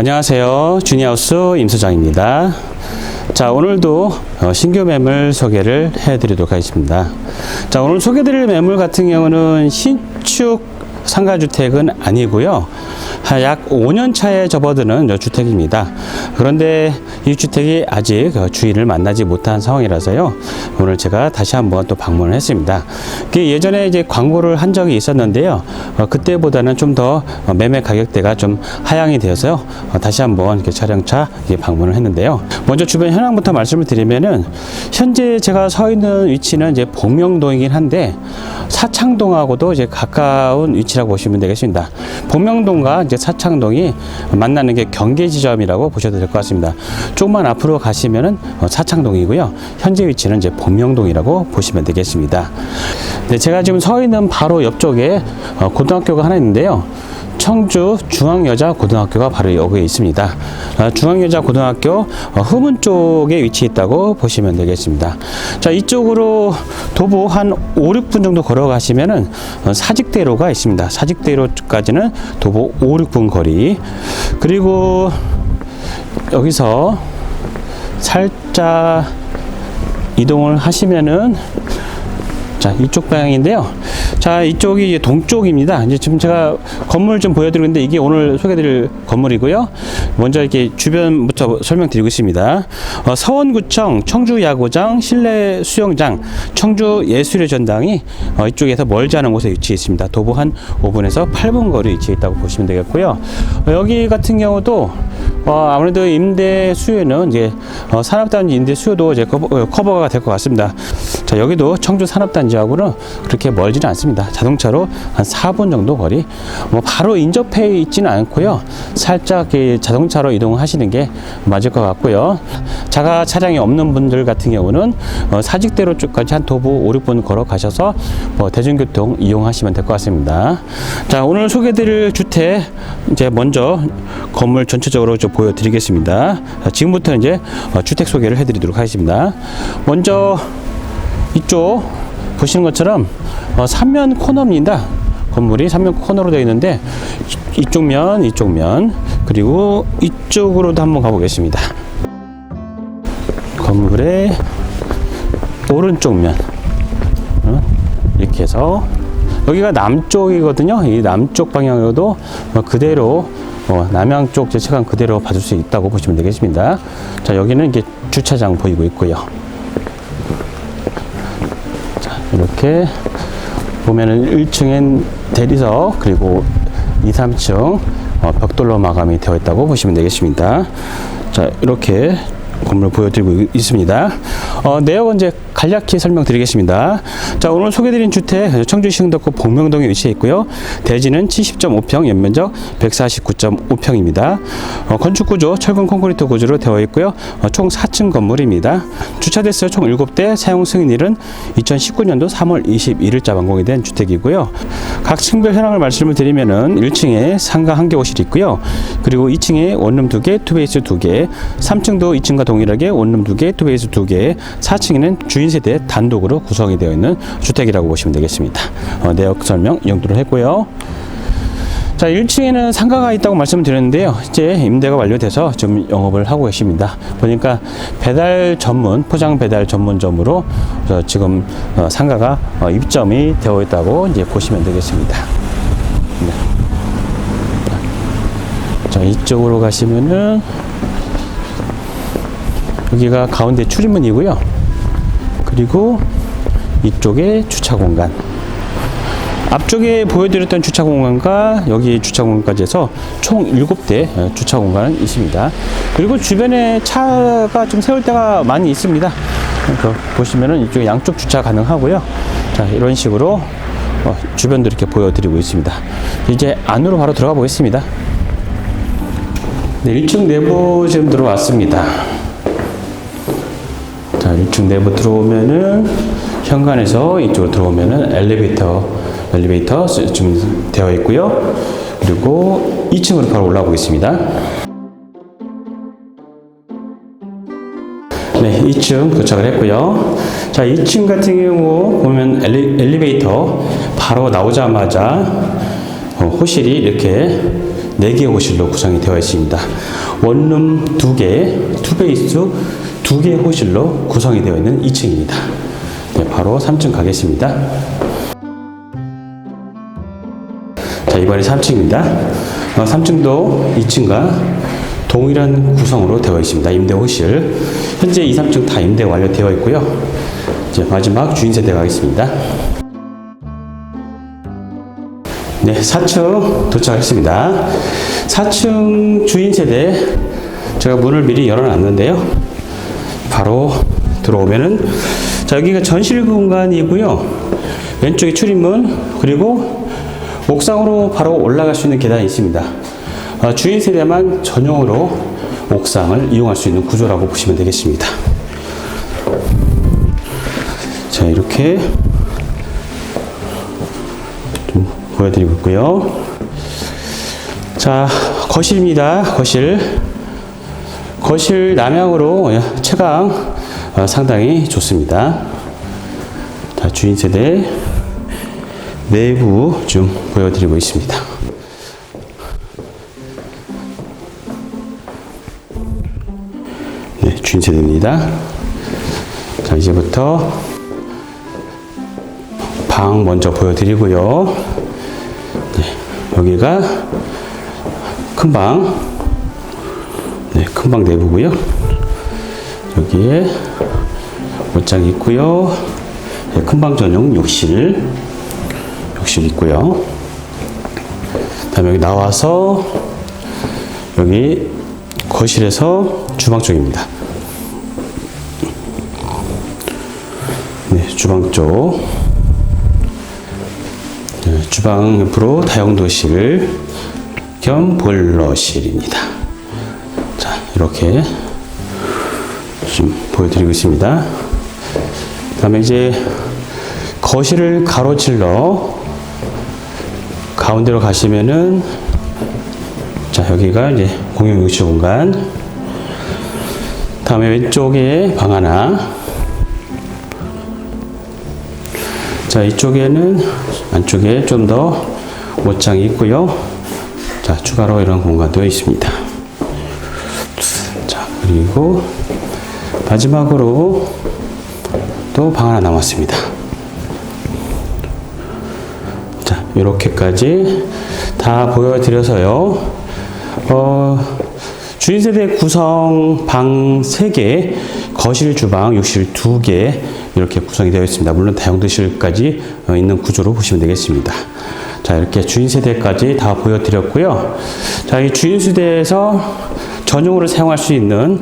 안녕하세요. 주니하우스 임소장입니다. 자, 오늘도 어, 신규 매물 소개를 해드리도록 하겠습니다. 자, 오늘 소개드릴 매물 같은 경우는 신축 상가주택은 아니고요. 한약 5년 차에 접어드는 저 주택입니다. 그런데 이 주택이 아직 어, 주인을 만나지 못한 상황이라서요. 오늘 제가 다시 한번 또 방문을 했습니다. 그 예전에 이제 광고를 한 적이 있었는데요. 어, 그때보다는 좀 더 매매 가격대가 좀 하향이 되어서요. 어, 다시 한번 이렇게 촬영차 방문을 했는데요. 먼저 주변 현황부터 말씀을 드리면은 현재 제가 서 있는 위치는 이제 복명동이긴 한데 사창동하고도 이제 가까운 위치라고 보시면 되겠습니다. 복명동과 이제 사창동이 만나는 게 경계 지점이라고 보셔도 될 것 같습니다. 조금만 앞으로 가시면은 어, 사창동이고요. 현재 위치는 이제 복명동이라고 보시면 되겠습니다. 네, 제가 지금 서 있는 바로 옆쪽에 어, 고등학교가 하나 있는데요. 청주 중앙여자고등학교가 바로 여기에 있습니다. 어, 중앙여자고등학교 어, 후문 쪽에 위치해 있다고 보시면 되겠습니다. 자, 이쪽으로 도보 한 5, 6분 정도 걸어가시면은 어, 사직대로가 있습니다. 사직대로까지는 도보 5, 6분 거리. 그리고 여기서 살짝 이동을 하시면은 자, 이쪽 방향인데요. 자, 이쪽이 동쪽입니다. 이제 지금 제가 건물 좀 보여드리는데 이게 오늘 소개드릴 건물이고요. 먼저 이렇게 주변부터 설명드리고 있습니다. 어, 서원구청, 청주야구장, 실내 수영장, 청주 예술의 전당이 어, 이쪽에서 멀지 않은 곳에 위치해 있습니다. 도보 한 5분에서 8분 거리 위치해 있다고 보시면 되겠고요. 어, 여기 같은 경우도 어, 아무래도 임대 수요는 이제 어, 산업단지 임대 수요도 이제 커버, 어, 커버가 될 것 같습니다. 자 여기도 청주 산업단지하고는 그렇게 멀지는 않습니다. 자동차로 한 4분 정도 거리. 뭐 바로 인접해 있지는 않고요. 살짝 이 자동차로 이동하시는 게 맞을 것 같고요. 자가 차량이 없는 분들 같은 경우는 어, 사직대로 쪽까지 한 도보 5, 6분 걸어 가셔서 뭐 대중교통 이용하시면 될 것 같습니다. 자 오늘 소개드릴 주택 이제 먼저 건물 전체적으로 좀 보여드리겠습니다. 자, 지금부터 이제 어, 주택 소개를 해드리도록 하겠습니다. 먼저 이쪽 보시는 것처럼 어, 삼면 코너입니다. 건물이 삼면 코너로 되어 있는데 이- 이쪽 면, 이쪽 면 그리고 이쪽으로도 한번 가보겠습니다. 건물의 오른쪽 면 어, 이렇게 해서 여기가 남쪽이거든요. 이 남쪽 방향으로도 어, 그대로 어, 남양 쪽 제차관 그대로 받을 수 있다고 보시면 되겠습니다. 자 여기는 이게 주차장 보이고 있고요. 자 이렇게 보면은 1층엔 대리석 그리고 2, 3층 어, 벽돌로 마감이 되어 있다고 보시면 되겠습니다. 자 이렇게 건물 보여드리고 있습니다. 어, 내역은 이제 간략히 설명드리겠습니다. 자, 오늘 소개드린 주택 청주 시 흥덕구 복명동에 위치해 있고요. 대지는 70.5평, 연면적 149.5평입니다. 어, 건축 구조 철근 콘크리트 구조로 되어 있고요. 어, 총 4층 건물입니다. 주차 대수 총 7대, 사용 승인일은 2019년도 3월 21일자 완공이 된 주택이고요. 각 층별 현황을 말씀을 드리면은 1층에 상가 한개 호실이 있고요. 그리고 2층에 원룸 2개, 투베이스 2개, 3층도 2층과 동일하게 원룸 2개, 투베이스 2개, 4층에는 주인 세대 단독으로 구성이 되어 있는 주택이라고 보시면 되겠습니다. 어, 내역 설명 이 정도로 했고요. 자, 1층에는 상가가 있다고 말씀드렸는데요. 이제 임대가 완료돼서 좀 영업을 하고 계십니다. 보니까 배달 전문, 포장 배달 전문점으로 저 지금 어, 상가가 어, 입점이 되어 있다고 이제 보시면 되겠습니다. 네. 자, 이쪽으로 가시면은 여기가 가운데 출입문이고요. 그리고 이쪽에 주차 공간. 앞쪽에 보여드렸던 주차 공간과 여기 주차 공간까지 해서 총 7대 주차 공간은 있습니다. 그리고 주변에 차가 좀 세울 때가 많이 있습니다. 그 보시면은 이쪽에 양쪽 주차 가능하고요. 자, 이런 식으로 어, 주변도 이렇게 보여드리고 있습니다. 이제 안으로 바로 들어가 보겠습니다. 네, 1층 내부 지금 들어왔습니다. 자, 1층 내부 들어오면은 현관에서 이쪽으로 들어오면은 엘리베이터, 엘리베이터 지금 되어 있고요. 그리고 2층으로 바로 올라오고 있습니다. 네, 2층 도착을 했고요. 자, 2층 같은 경우 보면 엘리, 베이터 바로 나오자마자 어, 호실이 이렇게 4개 호실로 구성이 되어 있습니다. 원룸 2개, 투베이스 2개 호실로 구성이 되어 있는 2층입니다. 네, 바로 3층 가겠습니다. 자, 이번에 3층입니다. 어, 3층도 2층과 동일한 구성으로 되어 있습니다. 임대 호실. 현재 2, 3층 다 임대 완료되어 있고요. 이제 마지막 주인 세대 가겠습니다. 네, 4층 도착했습니다. 4층 주인 세대 제가 문을 미리 열어놨는데요. 바로 들어오면은 자 여기가 전실 공간이고요. 왼쪽에 출입문 그리고 옥상으로 바로 올라갈 수 있는 계단이 있습니다. 어, 주인 세대만 전용으로 옥상을 이용할 수 있는 구조라고 보시면 되겠습니다. 자 이렇게 좀 보여드리고 있고요. 자 거실입니다. 거실. 거실 남향으로 채광 어, 상당히 좋습니다. 자, 주인 세대 내부 좀 보여드리고 있습니다. 네, 주인 세대입니다. 자, 이제부터 방 먼저 보여드리고요. 네, 여기가 큰 방. 네, 큰방 내부고요. 여기에 옷장이 있고요. 네, 큰방 전용 욕실 욕실 있고요. 다음에 여기 나와서 여기 거실에서 주방 쪽입니다. 네, 주방 쪽. 네, 주방 옆으로 다용도실 겸 보일러실입니다. 자, 이렇게 좀 보여드리고 있습니다. 그 다음에 이제 거실을 가로질러 가운데로 가시면은 자 여기가 이제 공용 욕실 공간. 다음에 왼쪽에 방 하나. 자 이쪽에는 안쪽에 좀 더 옷장이 있고요. 자 추가로 이런 공간도 있습니다. 자 그리고 마지막으로 또 방 하나 남았습니다. 자, 이렇게까지 다 보여드려서요. 어, 주인 세대 구성 방 3개, 거실, 주방, 욕실 2개 이렇게 구성이 되어 있습니다. 물론 다용도실까지 어, 있는 구조로 보시면 되겠습니다. 자, 이렇게 주인 세대까지 다 보여드렸고요. 자, 이 주인 세대에서 전용으로 사용할 수 있는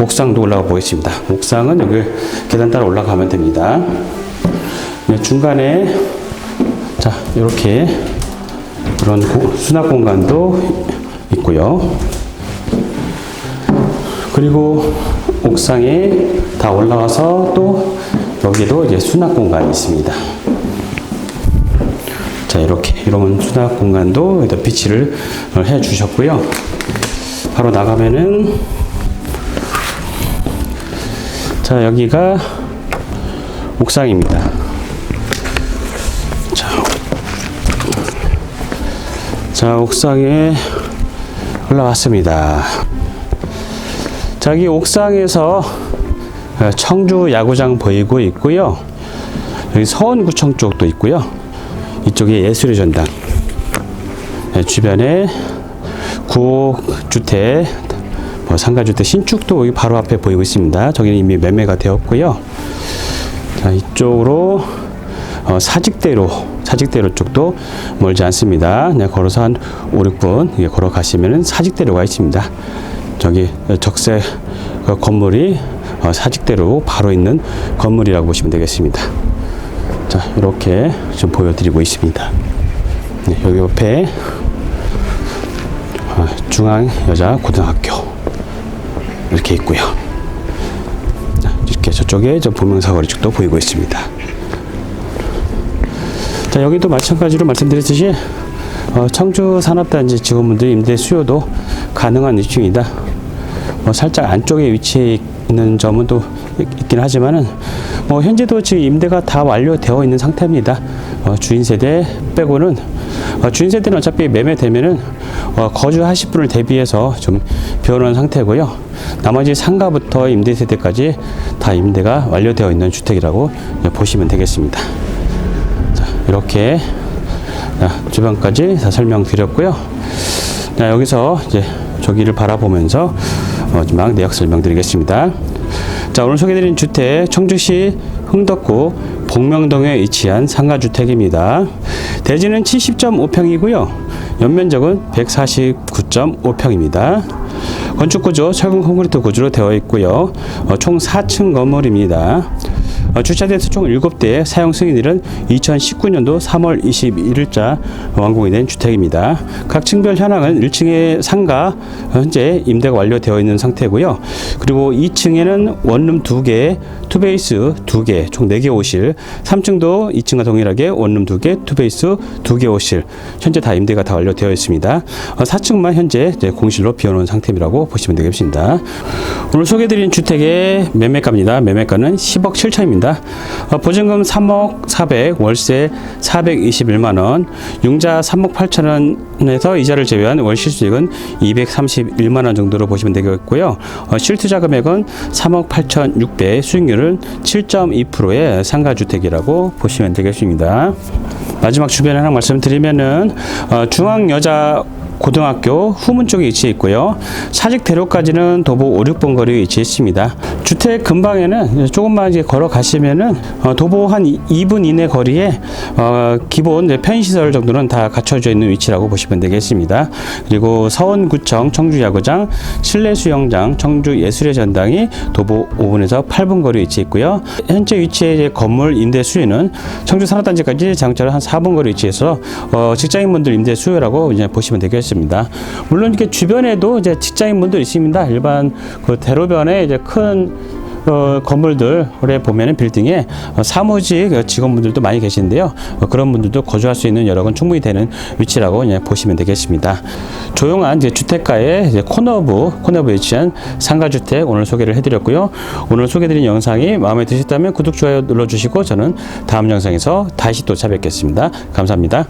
옥상도 올라가 보겠습니다. 옥상은 여기 계단 따라 올라가면 됩니다. 네, 중간에 자 이렇게 그런 고, 수납 공간도 있고요. 그리고 옥상에 다 올라가서 또 여기도 이제 수납 공간이 있습니다. 자 이렇게 이런 수납 공간도 비치를 해 주셨고요. 바로 나가면은 자 여기가 옥상입니다. 자, 자 옥상에 올라왔습니다. 자 여기 옥상에서 청주 야구장 보이고 있고요. 여기 서원구청 쪽도 있고요. 이쪽에 예술의 전당 네, 주변에 구주택, 뭐 상가주택 신축도 바로 앞에 보이고 있습니다. 저기는 이미 매매가 되었고요. 자, 이쪽으로 어, 사직대로 사직대로 쪽도 멀지 않습니다. 그냥 걸어서 한 5, 6분 걸어가시면 사직대로가 있습니다. 저기 적색 그 건물이 어, 사직대로 바로 있는 건물이라고 보시면 되겠습니다. 자, 이렇게 좀 보여드리고 있습니다. 네, 여기 옆에 어, 중앙 여자 고등학교 이렇게 있고요. 이렇게 저쪽에 저 보명사거리 쪽도 보이고 있습니다. 자 여기도 마찬가지로 말씀드렸듯이 어, 청주 산업단지 직원분들 임대 수요도 가능한 위치입니다. 뭐 살짝 안쪽에 위치해 있는 점은 또 있긴 하지만은 뭐 현재도 지금 임대가 다 완료되어 있는 상태입니다. 어, 주인 세대 빼고는 어, 주인 세대는 어차피 매매되면은 어, 거주하실 분을 대비해서 좀 비워놓은 상태고요. 나머지 상가부터 임대 세대까지 다 임대가 완료되어 있는 주택이라고 보시면 되겠습니다. 자, 이렇게 자, 주변까지 다 설명드렸고요. 자, 여기서 이제 저기를 바라보면서 어, 마지막 내역 설명드리겠습니다. 자, 오늘 소개드린 주택 청주시 흥덕구 복명동에 위치한 상가주택입니다. 대지는 70.5평이고요. 연면적은 149.5평입니다. 건축 구조 철근 콘크리트 구조로 되어 있고요. 어, 총 4층 건물입니다. 어, 주차 대수 총 7대 사용 승인일은 2019년도 3월 21일자 완공이 된 주택입니다. 각 층별 현황은 1층에 상가 현재 임대가 완료되어 있는 상태고요. 그리고 2층에는 원룸 2개, 투베이스 2개, 총 4개 호실, 3층도 2층과 동일하게 원룸 2개, 투베이스 2개 호실. 현재 다 임대가 다 완료되어 있습니다. 어, 4층만 현재 이제 공실로 비워놓은 상태라고 보시면 되겠습니다. 오늘 소개드린 주택의 매매가입니다. 매매가는 10억 7천 입니다. 어, 보증금 3억 400, 월세 421만 원, 융자 3억 8천 원에서 이자를 제외한 월 실수익은 231만 원 정도로 보시면 되겠고요. 어, 실투자 금액은 3억 8천 6백, 수익률은 7.2%의 상가주택이라고 보시면 되겠습니다. 마지막 주변에 하나 말씀드리면은 어, 중앙 여자 고등학교 후문 쪽에 위치해 있고요. 사직 대로까지는 도보 5, 6번 거리에 위치해 있습니다. 주택 근방에는 조금만 이제 걸어 가시면은 어, 도보 한 2분 이내 거리에 어, 기본 편의시설 정도는 다 갖춰져 있는 위치라고 보시면 되겠습니다. 그리고 서원구청 청주야구장, 실내수영장, 청주예술의 전당이 도보 5분에서 8분 거리에 위치해 있고요. 현재 위치의 건물 임대 수요는 청주 산업단지까지 장차로 한 4분 거리 위치해서 어, 직장인분들 임대 수요라고 이제 보시면 되겠습니다. 물론 이렇게 주변에도 이제 직장인분들 있습니다. 일반 그 대로변에 이제 큰 어, 건물들에 보면은 빌딩에 어, 사무직 직원분들도 많이 계신데요. 어, 그런 분들도 거주할 수 있는 여력은 충분히 되는 위치라고 이제 보시면 되겠습니다. 조용한 이제 주택가의 이제 코너부 코너부에 위치한 상가주택 오늘 소개를 해드렸고요. 오늘 소개드린 영상이 마음에 드셨다면 구독 좋아요 눌러주시고 저는 다음 영상에서 다시 또 찾아뵙겠습니다. 감사합니다.